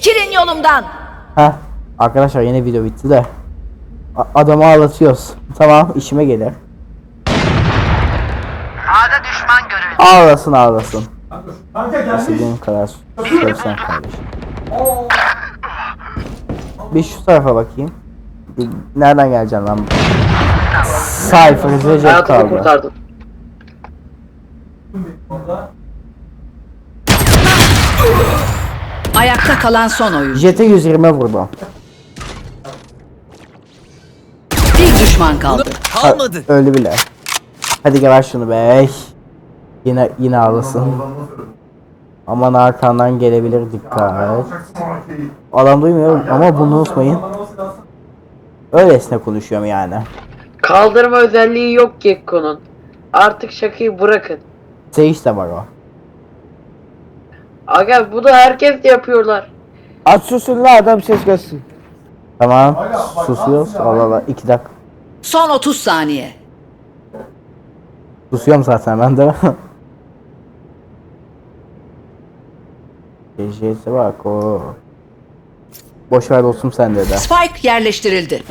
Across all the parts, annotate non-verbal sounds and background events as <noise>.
Çekilin yolumdan. Heh. Arkadaşlar yine video bitti de. A- adamı ağlatıyoruz. Tamam işime gelir. A'da düşman görüldü. Ağlasın ağlasın. Kanka gelmiş. Kadar söylesen kardeşim. Bir şu tarafa bakayım. Nereden geleceksin lan? Cypher Recep Hayatımı kaldı. Ayakta kalan son oyuncu. Jet'e 120 vurdum. Bir düşman kaldı. Ha, öldü bile. Hadi gel ver şunu be. Yine yine ağlasın. Aman arkandan gelebilir dikkat. Adam duymuyor ama bunu unutmayın. Öylesine konuşuyorum yani. Kaldırma özelliği yok Gekko'nun. Artık şakayı bırakın. Sage de var o. Aga bu da herkes yapıyorlar. Aç susun la adam ses gelsin. Tamam. Susuyoruz. Allah Allah. iki dakika. Son 30 saniye. Susuyorum zaten ben de. <laughs> Gecesi bak o. Boş ver dostum sende de. Spike yerleştirildi.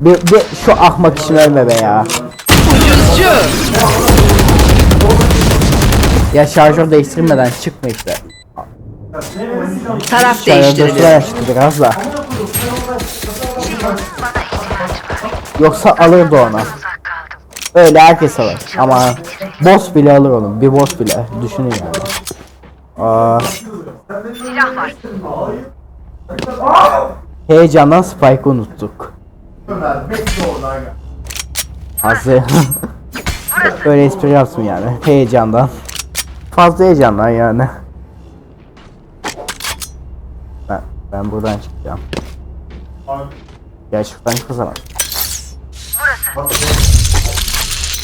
Bir, bir şu ahmak için ölme be ya. Ucuzcu. Ya şarjör değiştirmeden çıkma işte. Taraf Şarjör değiştirilir. açtı biraz da. Yoksa alırdı onu. Öyle herkes alır. Ama boss bile alır onu. Bir boss bile. Düşünün yani. Aa, heyecandan Spike'ı unuttuk. Ömer bekle. Hazır. Öyle espri yaptım yani. Heyecandan. Fazla heyecandan yani. Ben, ben buradan çıkacağım. Şuradan çıkasana.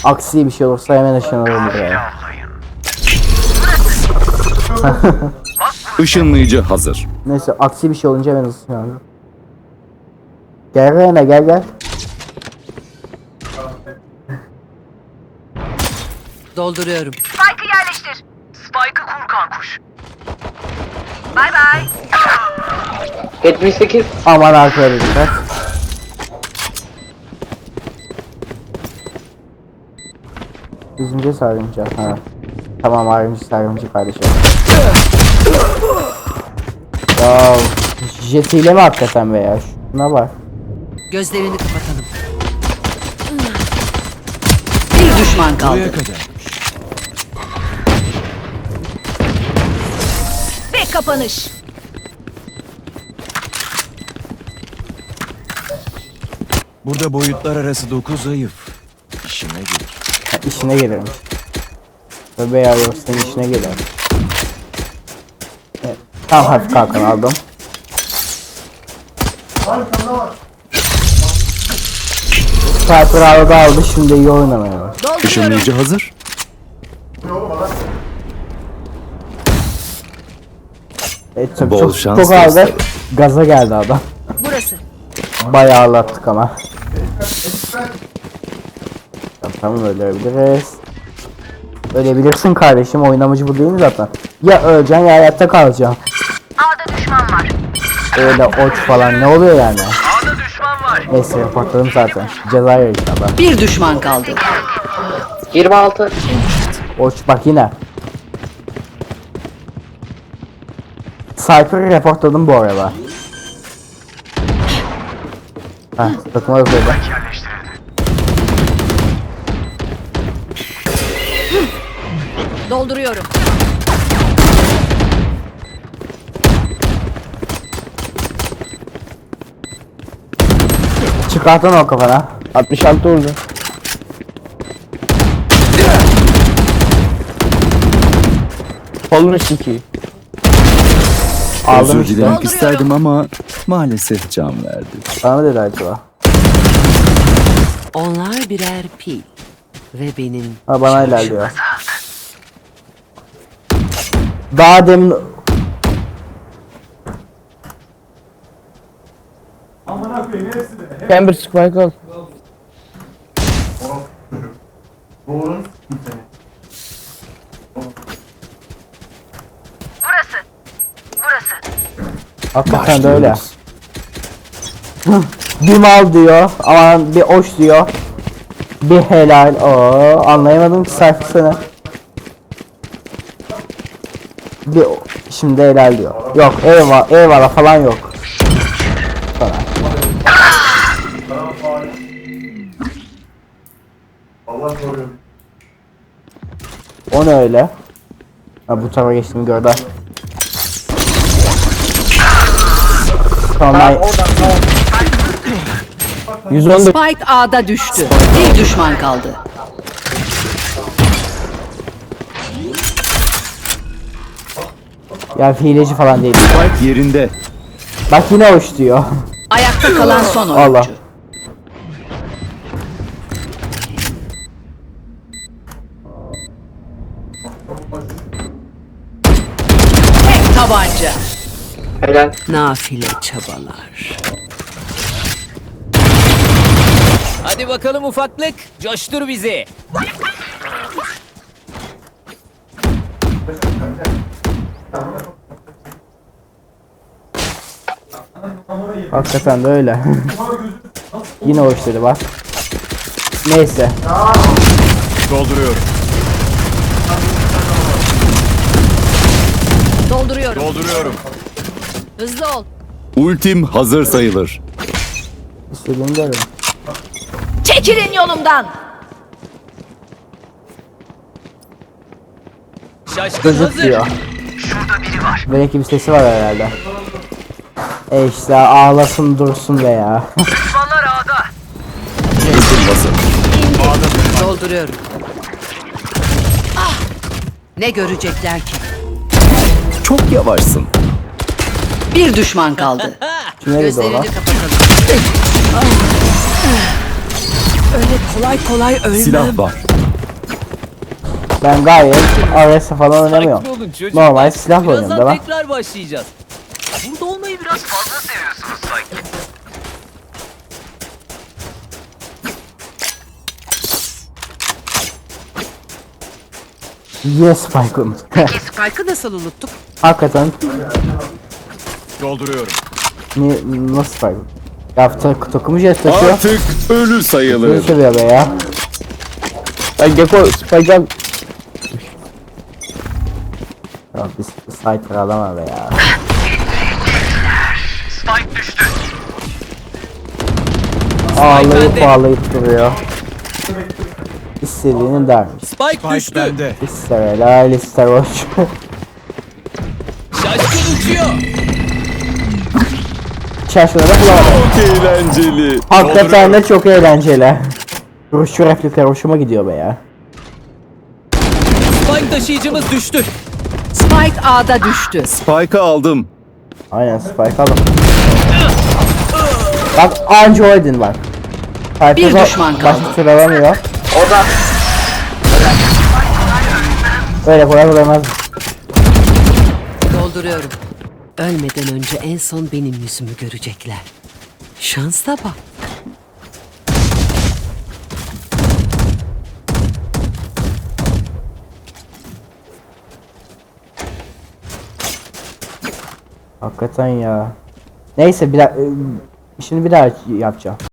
Aksi bir şey olursa hemen ışınlanırım buraya. <laughs> Işınlayıcı hazır. Neyse aksi bir şey olunca hemen ışınlanırım. Gel Reyna gel gel. Dolduruyorum. Spike'ı yerleştir. Spike'ı kur kankuş. Bay bay. 78 Aman arkaya dikkat. Yüzüncü sarımcı. Ha. Tamam ayrımcı sarımcı kardeşim. ya jetiyle mi hakikaten be ya? Şuna bak. Gözlerini kapatalım. Bir düşman kaldı. Ve kapanış. Burada boyutlar arası 9 zayıf. İşime gelir. Ha, işine gelirim. Tövbe ya yok senin işine gelir. Evet, tam hafif kalkan aldım. Sniper arada aldı şimdi iyi oynamaya bak. Işınlayıcı hazır. Evet, çok, Bol çok, şans çok dostlarım. Gaza geldi adam. Burası. Bayağı ağlattık ama. Tamam, tamam ölebiliriz. Ölebilirsin kardeşim oynamacı bu değil mi zaten? Ya öleceksin ya hayatta kalacaksın. A'da düşman var. Öyle oç falan ne oluyor yani? A'da düşman var. Neyse patladım zaten. Ceza yer inşallah. Bir düşman kaldı. 26 Oç bak yine. Cypher'ı reportladım bu arada. Heh takıma söyle. Dolduruyorum. Çıkartın o kafana. 66 oldu. Kolunu sikeyim. Aldım Özür işte. dilemek isterdim ama maalesef can verdi. Sana dedi acaba. Onlar birer pil ve benim Ha bana ilerliyor. Daha demin Chamber Spike al. doğru. Hakikaten de öyle. <laughs> bir mal diyor. Aman bir hoş diyor. Bir helal. Oo, anlayamadım ki sayfasını. Bir şimdi helal diyor. Yok eyvallah eyvallah falan yok. Falan. O ne öyle? Ha bu tarafa geçtiğimi gördü. Tamam ben... 114 Spike A'da düştü. Bir düşman kaldı. ya hileci falan değil. Spike yerinde. Bak yine hoş diyor. Ayakta kalan son Allah. oyuncu. Tek Helal. nafile çabalar. Hadi bakalım ufaklık. Coştur bizi. Hakikaten de öyle. <laughs> yine hoş dedi bak. Neyse. Dolduruyorum. Dolduruyorum. Dolduruyorum. Hızlı ol. Ultim hazır sayılır. Çekilin yolumdan. Şaşkın Çocuk hazır. diyor. Şurada biri var. Belki bir sesi var herhalde. E işte ağlasın dursun be ya. Dolduruyorum. Ah! Ne görecekler ki? Çok yavaşsın. Bir düşman kaldı. Nerede o lan? Öyle kolay kolay ölmem. Silah var. Ben gayet AWS falan oynamıyorum. Sakin olun. Normal silahla oynuyorum Birazdan da ben. tekrar başlayacağız. Burada olmayı biraz Fazla seviyorsunuz sanki. Yine Spike unuttuk. Spike'ı nasıl unuttuk? Hakikaten Dolduruyorum. ni, nasıl Spike? Ya tak, takımı jet taşıyor. Artık ölü Ne sayılır. seviyor be ya? Ya Geko Spike'dan Ya biz Sniper alama be ya. Spike düştü. Ağlayıp ağlayıp duruyor. İstediğini der. Spike, düştü. İster helal ister hoş. <laughs> Da bulamadım. Çok eğlenceli. Hakikaten de çok eğlenceli. Ruşçu replikler hoşuma gidiyor be ya. Spike taşıyıcımız düştü. Spike A'da düştü. Spike'ı aldım. Aynen Spike alın. Bak anca bak. Spike'ı Bir düşman başka kaldı. türlü alamıyor. O da Öyle kolay olamaz. Dolduruyorum. Ölmeden önce en son benim yüzümü görecekler. Şansa bak. Hakikaten ya. Neyse bir daha şimdi bir daha yapacağım.